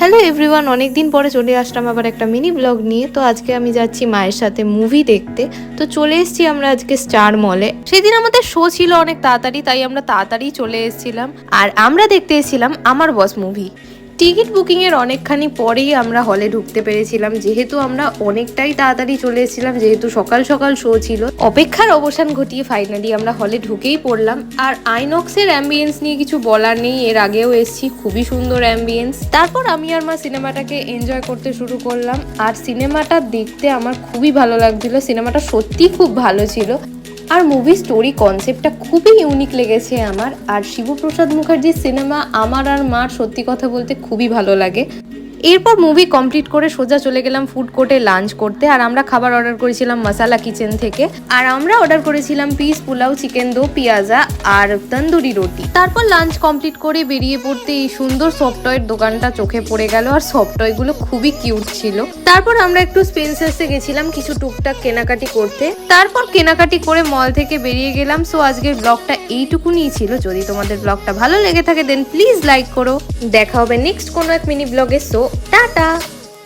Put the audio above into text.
Hello everyone অনেকদিন পরে চলে আসলাম আবার একটা মিনি ব্লগ নিয়ে। তো আজকে আমি যাচ্ছি মায়ের সাথে মুভি দেখতে। তো চলে এসেছি আমরা আজকে স্টার মলে সেদিন আমাদের শো ছিল অনেক তাড়াতাড়ি, তাই আমরা তাড়াতাড়ি চলে এসেছিলাম। আর আমরা দেখতে এসেছিলাম আমার বস মুভি টিকিট বুকিংয়ের অনেকখানি পরেই আমরা হলে ঢুকতে পেরেছিলাম। যেহেতু আমরা অনেকটাই তাড়াতাড়ি চলে এসেছিলাম, যেহেতু সকাল সকাল শো ছিল। অপেক্ষার অবসান ঘটিয়ে ফাইনালি আমরা হলে ঢুকেই পড়লাম। আর আইনক্সের অ্যাম্বিয়েন্স নিয়ে কিছু বলার নেই, এর আগেও এসেছি, খুবই সুন্দর অ্যাম্বিয়েন্স তারপর আমি আর মা সিনেমাটাকে এনজয় করতে শুরু করলাম। আর সিনেমাটা দেখতে আমার খুবই ভালো লাগছিল, সিনেমাটা সত্যিই খুব ভালো ছিল। আর মুভি স্টোরি কনসেপ্টটা খুবই ইউনিক লেগেছে আমার। আর শিবপ্রসাদ মুখার্জির সিনেমা আমার আর মার সত্যি কথা বলতে খুবই ভালো লাগে। এরপর মুভি কমপ্লিট করে সোজা চলে গেলাম ফুড কোর্টে লাঞ্চ করতে। আর আমরা খাবার অর্ডার করেছিলাম মশালা কিচেন থেকে। আর আমরা অর্ডার করেছিলাম পিস পোলাও চিকেন দো পিয়াজা আর তন্দুরি রুটি তারপর লাঞ্চ কমপ্লিট করে বেরিয়ে পড়তে এই সুন্দর সফটওয়্যার দোকানটা চোখে পড়ে গেল। আর সফটওয়্যারগুলো খুবই কিউট ছিল। তারপর আমরা একটু স্পেন্সার্সে গেছিলাম কিছু টুকটাক কেনাকাটি করতে। তারপর কেনাকাটি করে মল থেকে বেরিয়ে গেলাম। সো আজকের ব্লগটা এইটুকুনিই ছিল। যদি তোমাদের ব্লগটা ভালো লেগে থাকে দেন প্লিজ লাইক করো। দেখা হবে নেক্সট কোনো এক মিনি ব্লগে সো 哒哒